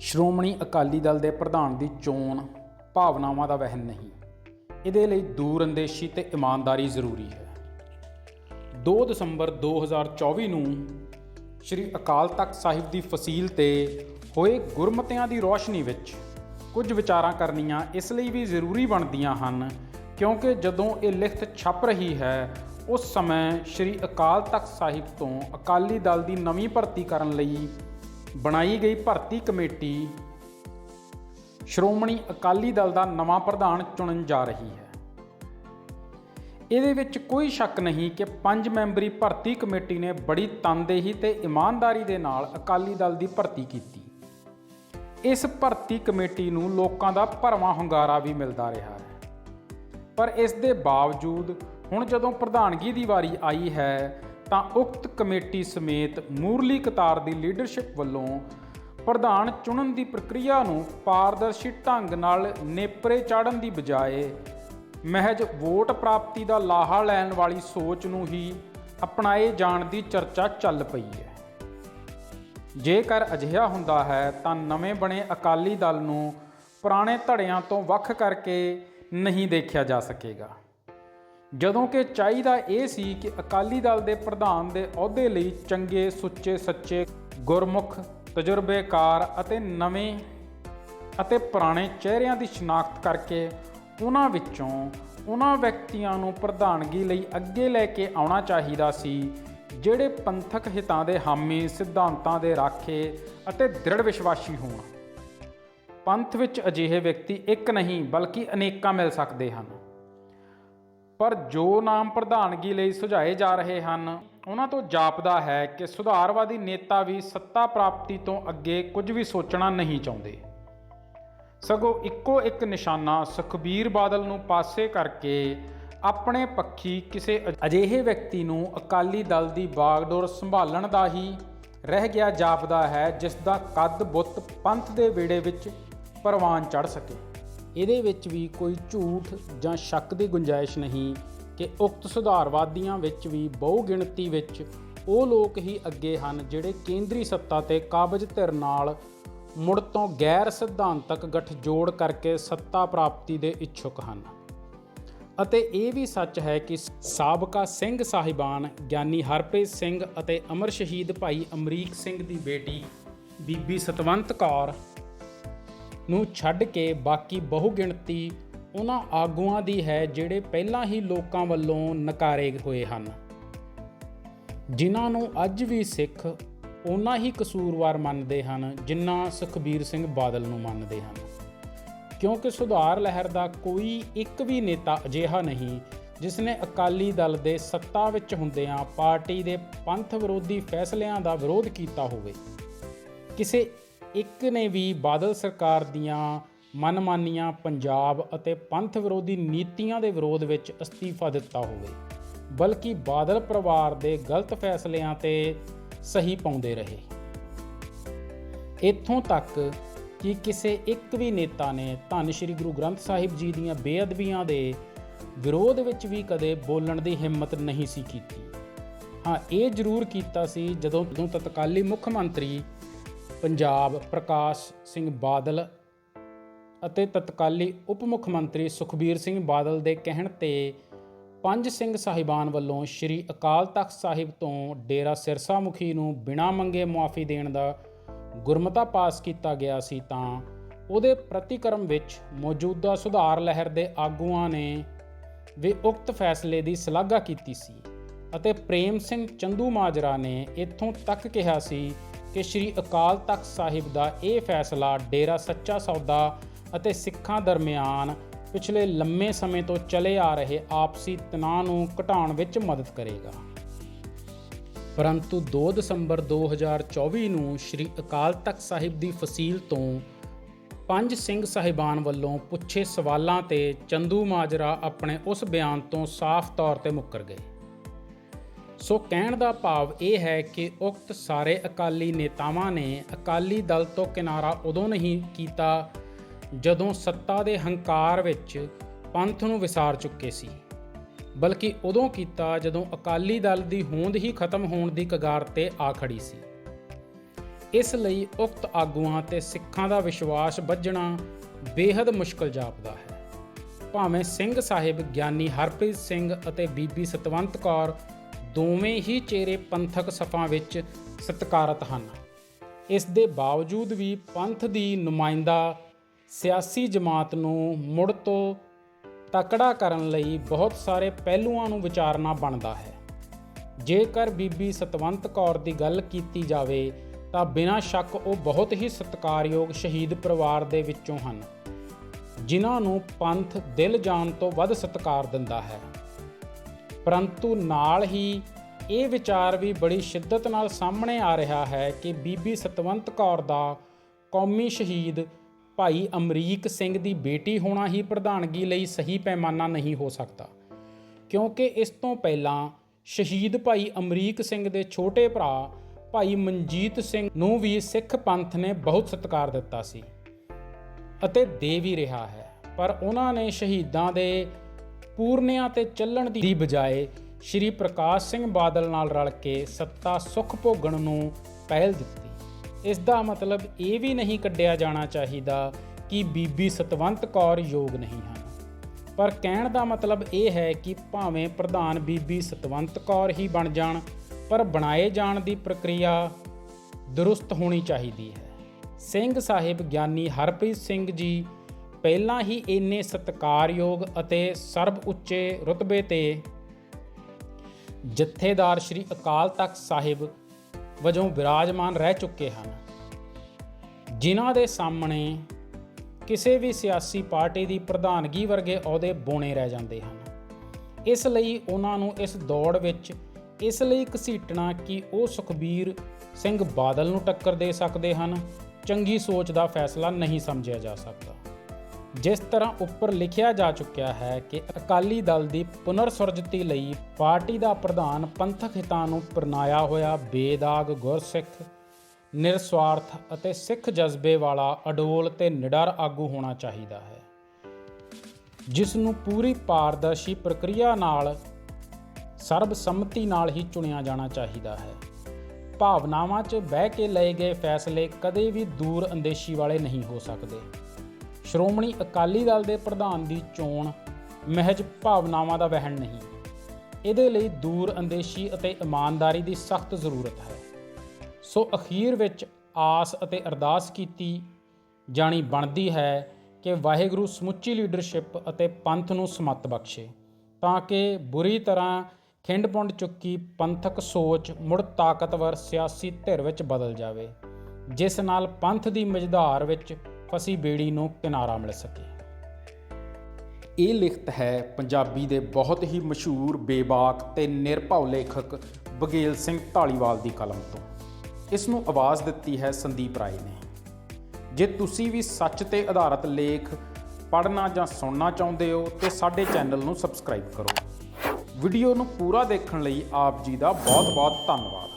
ਸ਼੍ਰੋਮਣੀ ਅਕਾਲੀ ਦਲ ਦੇ ਪ੍ਰਧਾਨ ਦੀ ਚੋਣ ਭਾਵਨਾਵਾਂ ਦਾ ਵਹਿਣ ਨਹੀਂ। ਇਹਦੇ ਲਈ ਦੂਰਅੰਦੇਸ਼ੀ ਤੇ ਇਮਾਨਦਾਰੀ ਜ਼ਰੂਰੀ ਹੈ। 2 ਦਸੰਬਰ 2024 ਨੂੰ ਸ੍ਰੀ ਅਕਾਲ ਤਖਤ ਸਾਹਿਬ ਦੀ ਫਸੀਲ ਤੇ ਹੋਏ ਗੁਰਮਤਿਆਂ ਦੀ ਰੋਸ਼ਨੀ ਵਿੱਚ ਕੁਝ ਵਿਚਾਰਾਂ ਕਰਨੀਆਂ ਇਸ ਲਈ ਵੀ ਜ਼ਰੂਰੀ ਬਣਦੀਆਂ ਹਨ, ਕਿਉਂਕਿ ਜਦੋਂ ਇਹ ਲਿਖਤ ਛਪ ਰਹੀ ਹੈ, ਉਸ ਸਮੇਂ ਸ੍ਰੀ ਅਕਾਲ ਤਖਤ ਸਾਹਿਬ ਤੋਂ ਅਕਾਲੀ ਦਲ ਦੀ ਨਵੀਂ ਭਰਤੀ ਕਰਨ ਲਈ ਬਣਾਈ ਗਈ ਭਰਤੀ ਕਮੇਟੀ ਸ਼੍ਰੋਮਣੀ ਅਕਾਲੀ ਦਲ ਦਾ ਨਵਾਂ ਪ੍ਰਧਾਨ ਚੁਣਨ ਜਾ ਰਹੀ ਹੈ। ਇਹਦੇ ਵਿੱਚ ਕੋਈ ਸ਼ੱਕ ਨਹੀਂ ਕਿ ਪੰਜ ਮੈਂਬਰੀ ਭਰਤੀ ਕਮੇਟੀ ਨੇ ਬੜੀ ਤਨਦੇਹੀ ਤੇ ਇਮਾਨਦਾਰੀ ਦੇ ਨਾਲ ਅਕਾਲੀ ਦਲ ਦੀ ਭਰਤੀ ਕੀਤੀ। ਇਸ ਭਰਤੀ ਕਮੇਟੀ ਨੂੰ ਲੋਕਾਂ ਦਾ ਭਰਵਾਂ ਹੁੰਗਾਰਾ ਵੀ ਮਿਲਦਾ ਰਿਹਾ ਹੈ। ਪਰ ਇਸ ਦੇ ਬਾਵਜੂਦ ਹੁਣ ਜਦੋਂ ਪ੍ਰਧਾਨਗੀ ਦੀ ਵਾਰੀ ਆਈ ਹੈ ਤਾਂ ਉਕਤ ਕਮੇਟੀ ਸਮੇਤ ਮੂਰਲੀ ਕਤਾਰ ਦੀ ਲੀਡਰਸ਼ਿਪ ਵੱਲੋਂ ਪ੍ਰਧਾਨ ਚੁਣਨ ਦੀ ਪ੍ਰਕਿਰਿਆ ਨੂੰ ਪਾਰਦਰਸ਼ੀ ਢੰਗ ਨਾਲ ਨੇਪਰੇ ਚਾੜਨ ਦੀ ਬਜਾਏ ਮਹਿਜ ਵੋਟ ਪ੍ਰਾਪਤੀ ਦਾ ਲਾਹਾ ਲੈਣ ਵਾਲੀ ਸੋਚ ਨੂੰ ਹੀ ਅਪਣਾਏ ਜਾਣ ਦੀ ਚਰਚਾ ਚੱਲ ਪਈ ਹੈ। ਜੇਕਰ ਅਜਿਹਾ ਹੁੰਦਾ ਹੈ ਤਾਂ ਨਵੇਂ ਬਣੇ ਅਕਾਲੀ ਦਲ ਨੂੰ ਪੁਰਾਣੇ ਧੜਿਆਂ ਤੋਂ ਵੱਖ ਕਰਕੇ ਨਹੀਂ ਦੇਖਿਆ ਜਾ ਸਕੇਗਾ। ਜਦੋਂ ਕਿ ਚਾਹੀਦਾ ਇਹ ਸੀ ਕਿ ਅਕਾਲੀ ਦਲ ਦੇ ਪ੍ਰਧਾਨ ਦੇ ਅਹੁਦੇ ਲਈ ਚੰਗੇ, ਸੁੱਚੇ, ਸੱਚੇ, ਗੁਰਮੁਖ, ਤਜਰਬੇਕਾਰ ਅਤੇ ਨਵੇਂ ਅਤੇ ਪੁਰਾਣੇ ਚਿਹਰਿਆਂ ਦੀ ਸ਼ਨਾਖਤ ਕਰਕੇ ਉਹਨਾਂ ਵਿੱਚੋਂ ਉਹਨਾਂ ਵਿਅਕਤੀਆਂ ਨੂੰ ਪ੍ਰਧਾਨਗੀ ਲਈ ਅੱਗੇ ਲੈ ਕੇ ਆਉਣਾ ਚਾਹੀਦਾ ਸੀ, ਜਿਹੜੇ ਪੰਥਕ ਹਿੱਤਾਂ ਦੇ ਹਾਮੀ, ਸਿਧਾਂਤਾਂ ਦੇ ਰਾਖੇ ਅਤੇ ਦ੍ਰਿੜ ਵਿਸ਼ਵਾਸੀ ਹੋਣ। ਪੰਥ ਵਿੱਚ ਅਜਿਹੇ ਵਿਅਕਤੀ ਇੱਕ ਨਹੀਂ, ਬਲਕਿ ਅਨੇਕਾਂ ਮਿਲ ਸਕਦੇ ਹਨ। ਪਰ ਜੋ ਨਾਮ ਪ੍ਰਧਾਨਗੀ ਲਈ ਸੁਝਾਏ ਜਾ ਰਹੇ ਹਨ, ਉਹਨਾਂ ਤੋਂ ਜਾਪਦਾ ਹੈ ਕਿ ਸੁਧਾਰਵਾਦੀ ਨੇਤਾ ਵੀ ਸੱਤਾ ਪ੍ਰਾਪਤੀ ਤੋਂ ਅੱਗੇ ਕੁਝ ਵੀ ਸੋਚਣਾ ਨਹੀਂ ਚਾਹੁੰਦੇ। ਸਗੋਂ ਇੱਕੋ ਇੱਕ ਨਿਸ਼ਾਨਾ ਸੁਖਬੀਰ ਬਾਦਲ ਨੂੰ ਪਾਸੇ ਕਰਕੇ ਆਪਣੇ ਪੱਖੀ ਕਿਸੇ ਅਜਿਹੇ ਵਿਅਕਤੀ ਨੂੰ ਅਕਾਲੀ ਦਲ ਦੀ ਬਾਗਡੋਰ ਸੰਭਾਲਣ ਦਾ ਹੀ ਰਹਿ ਗਿਆ ਜਾਪਦਾ ਹੈ, ਜਿਸ ਦਾ ਕੱਦ ਬੁੱਤ ਪੰਥ ਦੇ ਵਿੜੇ ਵਿੱਚ ਪ੍ਰਵਾਨ ਚੜ ਸਕੇ। ਇਹਦੇ ਵਿੱਚ ਵੀ ਕੋਈ ਝੂਠ ਜਾਂ ਸ਼ੱਕ ਦੀ ਗੁੰਜਾਇਸ਼ ਨਹੀਂ ਕਿ ਉਕਤ ਸੁਧਾਰਵਾਦੀਆਂ ਵਿੱਚ ਵੀ ਬਹੁ ਗਿਣਤੀ ਵਿੱਚ ਉਹ ਲੋਕ ਹੀ ਅੱਗੇ ਹਨ ਜਿਹੜੇ ਕੇਂਦਰੀ ਸੱਤਾ ਤੇ ਕਾਬਜ ਧਿਰ ਨਾਲ ਮੁੜ ਤੋਂ ਗੈਰ ਸਿਧਾਂਤਕ ਗਠਜੋੜ ਕਰਕੇ ਸੱਤਾ ਪ੍ਰਾਪਤੀ ਦੇ ਇੱਛੁਕ ਹਨ। ਅਤੇ ਇਹ ਵੀ ਸੱਚ ਹੈ ਕਿ ਸਾਬਕਾ ਸਿੰਘ ਸਾਹਿਬਾਨ ਗਿਆਨੀ ਹਰਪ੍ਰੀਤ ਸਿੰਘ ਅਤੇ ਅਮਰ ਸ਼ਹੀਦ ਭਾਈ ਅਮਰੀਕ ਸਿੰਘ ਦੀ ਬੇਟੀ ਬੀਬੀ ਸਤਵੰਤ ਕੌਰ ਨੂੰ ਛੱਡ ਕੇ ਬਾਕੀ ਬਹੁਗਿਣਤੀ ਉਹਨਾਂ ਆਗੂਆਂ ਦੀ ਹੈ ਜਿਹੜੇ ਪਹਿਲਾਂ ਹੀ ਲੋਕਾਂ ਵੱਲੋਂ ਨਕਾਰੇ ਹੋਏ ਹਨ। ਜਿਨ੍ਹਾਂ ਨੂੰ ਅੱਜ ਵੀ ਸਿੱਖ ਉਹਨਾਂ ਹੀ ਕਸੂਰਵਾਰ ਮੰਨਦੇ ਹਨ ਜਿੰਨਾ ਸੁਖਬੀਰ ਸਿੰਘ ਬਾਦਲ ਨੂੰ ਮੰਨਦੇ ਹਨ। ਕਿਉਂਕਿ ਸੁਧਾਰ ਲਹਿਰ ਦਾ ਕੋਈ ਇੱਕ ਵੀ ਨੇਤਾ ਅਜਿਹਾ ਨਹੀਂ ਜਿਸ ਨੇ ਅਕਾਲੀ ਦਲ ਦੇ ਸੱਤਾ ਵਿੱਚ ਹੁੰਦਿਆਂ ਪਾਰਟੀ ਦੇ ਪੰਥ ਵਿਰੋਧੀ ਫੈਸਲਿਆਂ ਦਾ ਵਿਰੋਧ ਕੀਤਾ ਹੋਵੇ। ਕਿਸੇ ਇੱਕ ਨੇ ਵੀ ਬਾਦਲ ਸਰਕਾਰ ਦੀਆਂ ਮਨਮਾਨੀਆਂ ਪੰਜਾਬ ਅਤੇ ਪੰਥ ਵਿਰੋਧੀ ਨੀਤੀਆਂ ਦੇ ਵਿਰੋਧ ਵਿੱਚ ਅਸਤੀਫਾ ਦਿੱਤਾ ਹੋਵੇ, ਬਲਕਿ ਬਾਦਲ ਪਰਿਵਾਰ ਦੇ ਗਲਤ ਫੈਸਲਿਆਂ ਤੇ ਸਹੀ ਪਾਉਂਦੇ ਰਹੇ। ਇੱਥੋਂ ਤੱਕ ਕਿ ਕਿਸੇ ਇੱਕ ਵੀ ਨੇਤਾ ਨੇ ਧੰਨ ਸ਼੍ਰੀ ਗੁਰੂ ਗ੍ਰੰਥ ਸਾਹਿਬ ਜੀ ਦੀਆਂ ਬੇਅਦਬੀਆਂ ਦੇ ਵਿਰੋਧ ਵਿੱਚ ਵੀ ਕਦੇ ਬੋਲਣ ਦੀ ਹਿੰਮਤ ਨਹੀਂ ਸੀ ਕੀਤੀ। ਹਾਂ, ਇਹ ਜ਼ਰੂਰ ਕੀਤਾ ਸੀ ਜਦੋਂ ਤਤਕਾਲੀ ਮੁੱਖ ਮੰਤਰੀ ਪੰਜਾਬ ਪ੍ਰਕਾਸ਼ ਸਿੰਘ ਬਾਦਲ ਅਤੇ ਤਤਕਾਲੀ ਉਪ ਮੁੱਖ ਮੰਤਰੀ ਸੁਖਬੀਰ ਸਿੰਘ ਬਾਦਲ ਦੇ ਕਹਿਣ ਤੇ ਪੰਜ ਸਿੰਘ ਸਾਹਿਬਾਨ ਵੱਲੋਂ ਸ੍ਰੀ ਅਕਾਲ ਤਖਤ ਸਾਹਿਬ ਤੋਂ ਡੇਰਾ ਸਿਰਸਾ ਮੁਖੀ ਨੂੰ ਬਿਨਾਂ ਮੰਗੇ ਮੁਆਫੀ ਦੇਣ ਦਾ ਗੁਰਮਤਾ ਪਾਸ ਕੀਤਾ ਗਿਆ ਸੀ ਤਾਂ ਉਹਦੇ ਪ੍ਰਤੀਕਰਮ ਵਿੱਚ ਮੌਜੂਦਾ ਸੁਧਾਰ ਲਹਿਰ ਦੇ ਆਗੂਆਂ ਨੇ ਵੀ ਉਕਤ ਫੈਸਲੇ ਦੀ ਸ਼ਲਾਘਾ ਕੀਤੀ ਸੀ ਅਤੇ ਪ੍ਰੇਮ ਸਿੰਘ ਚੰਦੂ ਮਾਜਰਾ ਨੇ ਇੱਥੋਂ ਤੱਕ ਕਿਹਾ ਸੀ ਕਿ ਸ੍ਰੀ ਅਕਾਲ ਤਖਤ ਸਾਹਿਬ ਦਾ ਇਹ ਫੈਸਲਾ ਡੇਰਾ ਸੱਚਾ ਸੌਦਾ ਅਤੇ ਸਿੱਖਾਂ ਦਰਮਿਆਨ ਪਿਛਲੇ ਲੰਮੇ ਸਮੇਂ ਤੋਂ ਚਲੇ ਆ ਰਹੇ ਆਪਸੀ ਤਣਾਅ ਨੂੰ ਘਟਾਉਣ ਵਿੱਚ ਮਦਦ ਕਰੇਗਾ। ਪਰੰਤੂ 2 ਦਸੰਬਰ 2024 ਨੂੰ ਸ੍ਰੀ ਅਕਾਲ ਤਖਤ ਸਾਹਿਬ ਦੀ ਫਸੀਲ ਤੋਂ ਪੰਜ ਸਿੰਘ ਸਾਹਿਬਾਨ ਵੱਲੋਂ ਪੁੱਛੇ ਸਵਾਲਾਂ ਤੇ ਚੰਦੂ ਮਾਜਰਾ ਆਪਣੇ ਉਸ ਬਿਆਨ ਤੋਂ ਸਾਫ਼ ਤੌਰ ਤੇ ਮੁੱਕਰ ਗਏ। ਸੋ ਕਹਿਣ ਦਾ ਭਾਵ ਇਹ ਹੈ ਕਿ ਉਕਤ ਸਾਰੇ ਅਕਾਲੀ ਨੇਤਾਵਾਂ ਨੇ ਅਕਾਲੀ ਦਲ ਤੋਂ ਕਿਨਾਰਾ ਉਦੋਂ ਨਹੀਂ ਕੀਤਾ ਜਦੋਂ ਸੱਤਾ ਦੇ ਹੰਕਾਰ ਵਿੱਚ ਪੰਥ ਨੂੰ ਵਿਸਾਰ ਚੁੱਕੇ ਸੀ, ਬਲਕਿ ਉਦੋਂ ਕੀਤਾ ਜਦੋਂ ਅਕਾਲੀ ਦਲ ਦੀ ਹੋਂਦ ਹੀ ਖਤਮ ਹੋਣ ਦੀ ਕਗਾਰ ਤੇ ਆ ਖੜੀ ਸੀ। ਇਸ ਲਈ ਉਕਤ ਆਗੂਆਂ ਤੇ ਸਿੱਖਾਂ ਦਾ ਵਿਸ਼ਵਾਸ ਵੱਜਣਾ ਬੇहद ਮੁਸ਼ਕਲ ਜਾਪਦਾ ਹੈ। ਭਾਵੇਂ ਸਿੰਘ ਸਾਹਿਬ ਗਿਆਨੀ ਹਰਪ੍ਰੀਤ ਸਿੰਘ ਅਤੇ ਬੀਬੀ ਸਤਵੰਤ ਕੌਰ ਦੋਵੇਂ ਹੀ ਚਿਹਰੇ ਪੰਥਕ ਸਫਾਂ ਵਿੱਚ ਸਤਿਕਾਰਤ ਹਨ। ਇਸ ਦੇ ਬਾਵਜੂਦ ਵੀ ਪੰਥ ਦੀ ਨੁਮਾਇੰਦਾ ਸਿਆਸੀ ਜਮਾਤ ਨੂੰ ਮੁੜ ਤੋਂ ਤਕੜਾ ਕਰਨ ਲਈ ਬਹੁਤ ਸਾਰੇ ਪਹਿਲੂਆਂ ਨੂੰ ਵਿਚਾਰਨਾ ਬਣਦਾ ਹੈ। ਜੇਕਰ ਬੀਬੀ ਸਤਵੰਤ ਕੌਰ ਦੀ ਗੱਲ ਕੀਤੀ ਜਾਵੇ, ਤਾਂ ਬਿਨਾਂ ਸ਼ੱਕ ਉਹ ਬਹੁਤ ਹੀ ਸਤਿਕਾਰਯੋਗ ਸ਼ਹੀਦ ਪਰਿਵਾਰ ਦੇ ਵਿੱਚੋਂ ਹਨ, ਜਿਨ੍ਹਾਂ ਨੂੰ ਪੰਥ ਦਿਲ ਜਾਨ ਤੋਂ ਵੱਧ ਸਤਿਕਾਰ ਦਿੰਦਾ ਹੈ। ਪਰੰਤੂ ਨਾਲ ਹੀ ਇਹ ਵਿਚਾਰ ਵੀ ਬੜੀ ਸ਼ਿੱਦਤ ਨਾਲ ਸਾਹਮਣੇ ਆ ਰਿਹਾ ਹੈ ਕਿ ਬੀਬੀ ਸਤਵੰਤ ਕੌਰ ਦਾ ਕੌਮੀ ਸ਼ਹੀਦ ਭਾਈ ਅਮਰੀਕ ਸਿੰਘ ਦੀ ਬੇਟੀ ਹੋਣਾ ਹੀ ਪ੍ਰਧਾਨਗੀ ਲਈ ਸਹੀ ਪੈਮਾਨਾ ਨਹੀਂ ਹੋ ਸਕਦਾ। ਕਿਉਂਕਿ ਇਸ ਤੋਂ ਪਹਿਲਾਂ ਸ਼ਹੀਦ ਭਾਈ ਅਮਰੀਕ ਸਿੰਘ ਦੇ ਛੋਟੇ ਭਰਾ ਭਾਈ ਮਨਜੀਤ ਸਿੰਘ ਨੂੰ ਵੀ ਸਿੱਖ ਪੰਥ ਨੇ ਬਹੁਤ ਸਤਿਕਾਰ ਦਿੱਤਾ ਸੀ ਅਤੇ ਦੇ ਵੀ ਰਿਹਾ ਹੈ। ਪਰ ਉਹਨਾਂ ਨੇ ਸ਼ਹੀਦਾਂ ਦੇ ਪੂਰਨਿਆਂ ਤੇ ਚੱਲਣ ਦੀ ਬਜਾਏ ਸ਼੍ਰੀ ਪ੍ਰਕਾਸ਼ ਸਿੰਘ ਬਾਦਲ ਨਾਲ ਰਲ ਕੇ ਸੱਤਾ ਸੁਖ ਭੋਗਣ ਨੂੰ ਪਹਿਲ ਦਿੱਤੀ। ਇਸ ਦਾ ਮਤਲਬ ਇਹ ਵੀ ਨਹੀਂ ਕੱਢਿਆ ਜਾਣਾ ਚਾਹੀਦਾ ਕਿ ਬੀਬੀ ਸਤਵੰਤ ਕੌਰ ਯੋਗ ਨਹੀਂ ਹਨ। ਪਰ ਕਹਿਣ ਦਾ ਮਤਲਬ ਇਹ ਹੈ ਕਿ ਭਾਵੇਂ ਪ੍ਰਧਾਨ ਬੀਬੀ ਸਤਵੰਤ ਕੌਰ ਹੀ ਬਣ ਜਾਣ, ਪਰ ਬਣਾਏ ਜਾਣ ਦੀ ਪ੍ਰਕਿਰਿਆ ਦਰੁਸਤ ਹੋਣੀ ਚਾਹੀਦੀ ਹੈ। ਸਿੰਘ ਸਾਹਿਬ ਗਿਆਨੀ ਹਰਪ੍ਰੀਤ ਸਿੰਘ ਜੀ ਪਹਿਲਾਂ ਹੀ ਇੰਨੇ ਸਤਿਕਾਰਯੋਗ ਅਤੇ ਸਰਬ ਉੱਚੇ ਰੁਤਬੇ ਤੇ ਜਥੇਦਾਰ ਸ੍ਰੀ ਅਕਾਲ ਤਖਤ ਸਾਹਿਬ ਵਜੋਂ ਵਿਰਾਜਮਾਨ ਰਹਿ ਚੁੱਕੇ ਹਨ। ਜਿਨ੍ਹਾਂ ਦੇ ਸਾਹਮਣੇ ਕਿਸੇ ਵੀ ਸਿਆਸੀ ਪਾਰਟੀ ਦੀ ਪ੍ਰਧਾਨਗੀ ਵਰਗੇ ਅਹੁਦੇ ਬੋਣੇ ਰਹਿ ਜਾਂਦੇ ਹਨ। ਇਸ ਲਈ ਉਹਨਾਂ ਨੂੰ ਇਸ ਦੌੜ ਵਿੱਚ ਇਸ ਲਈ ਘਸੀਟਣਾ ਕਿ ਉਹ ਸੁਖਬੀਰ ਸਿੰਘ ਬਾਦਲ ਨੂੰ ਟੱਕਰ ਦੇ ਸਕਦੇ ਹਨ। ਚੰਗੀ ਸੋਚ ਦਾ ਫੈਸਲਾ ਨਹੀਂ ਸਮਝਿਆ ਜਾ ਸਕਦਾ। ਜਿਸ ਤਰ੍ਹਾਂ ਉੱਪਰ ਲਿਖਿਆ ਜਾ ਚੁੱਕਿਆ ਹੈ ਕਿ ਅਕਾਲੀ ਦਲ ਦੀ ਪੁਨਰ ਸੁਰਜਤੀ ਲਈ ਪਾਰਟੀ ਦਾ ਪ੍ਰਧਾਨ ਪੰਥਕ ਹਿੱਤਾਂ ਨੂੰ ਪਰਨਾਇਆ ਹੋਇਆ ਬੇਦਾਗ ਗੁਰਸਿੱਖ ਨਿਰਸਵਾਰਥ ਅਤੇ ਸਿੱਖ ਜਜ਼ਬੇ ਵਾਲਾ ਅਡੋਲ ਤੇ ਨਿਡਰ ਆਗੂ ਹੋਣਾ ਚਾਹੀਦਾ ਹੈ। ਜਿਸ ਨੂੰ ਪੂਰੀ ਪਾਰਦਰਸ਼ੀ ਪ੍ਰਕਿਰਿਆ ਨਾਲ ਸਰਬਸੰਮਤੀ ਨਾਲ ਹੀ ਚੁਣਿਆ ਜਾਣਾ ਚਾਹੀਦਾ ਹੈ। ਭਾਵਨਾਵਾਂ 'ਚ ਬਹਿ ਕੇ ਲਏ ਗਏ ਫੈਸਲੇ ਕਦੇ ਵੀ ਦੂਰ ਅੰਦੇਸ਼ੀ ਵਾਲੇ ਨਹੀਂ ਹੋ ਸਕਦੇ। ਸ਼੍ਰੋਮਣੀ ਅਕਾਲੀ ਦਲ ਦੇ ਪ੍ਰਧਾਨ ਦੀ ਚੋਣ ਮਹਿਜ ਭਾਵਨਾਵਾਂ ਦਾ ਵਹਿਣ ਨਹੀਂ। ਇਹਦੇ ਲਈ ਦੂਰ ਅੰਦੇਸ਼ੀ ਅਤੇ ਇਮਾਨਦਾਰੀ ਦੀ ਸਖਤ ਜ਼ਰੂਰਤ ਹੈ। ਸੋ ਅਖੀਰ ਵਿੱਚ ਆਸ ਅਤੇ ਅਰਦਾਸ ਕੀਤੀ ਜਾਣੀ ਬਣਦੀ ਹੈ ਕਿ ਵਾਹਿਗੁਰੂ ਸਮੁੱਚੀ ਲੀਡਰਸ਼ਿਪ ਅਤੇ ਪੰਥ ਨੂੰ ਸਮੱਤ ਬਖਸ਼ੇ ਤਾਂ ਕਿ ਬੁਰੀ ਤਰ੍ਹਾਂ ਖਿੰਡ-ਪੁੰਡ ਚੁੱਕੀ ਪੰਥਕ ਸੋਚ ਮੁੜ ਤਾਕਤਵਰ ਸਿਆਸੀ ਧਿਰ ਵਿੱਚ ਬਦਲ ਜਾਵੇ, ਜਿਸ ਨਾਲ ਪੰਥ ਦੀ ਮਜ਼ਧਾਰ ਵਿੱਚ ਫਸੀ ਬੇੜੀ ਨੂੰ ਕਿਨਾਰਾ ਮਿਲ ਸਕੇ। ਇਹ ਲਿਖਤ ਹੈ ਪੰਜਾਬੀ ਦੇ ਬਹੁਤ ਹੀ ਮਸ਼ਹੂਰ, ਬੇਬਾਕ ਤੇ ਨਿਰਭਉ ਲੇਖਕ ਬਗੇਲ ਸਿੰਘ ਢਾਲੀਵਾਲ ਦੀ ਕਲਮ ਤੋਂ। ਇਸ ਨੂੰ ਆਵਾਜ਼ ਦਿੱਤੀ ਹੈ ਸੰਦੀਪ ਰਾਏ ਨੇ। ਜੇ ਤੁਸੀਂ ਵੀ ਸੱਚ ਤੇ ਆਧਾਰਿਤ ਲੇਖ ਪੜ੍ਹਨਾ ਜਾਂ ਸੁਣਨਾ ਚਾਹੁੰਦੇ ਹੋ, ਤੇ ਸਾਡੇ ਚੈਨਲ ਨੂੰ ਸਬਸਕ੍ਰਾਈਬ ਕਰੋ। ਵੀਡੀਓ ਨੂੰ ਪੂਰਾ ਦੇਖਣ ਲਈ ਆਪ ਜੀ ਦਾ ਬਹੁਤ-ਬਹੁਤ ਧੰਨਵਾਦ।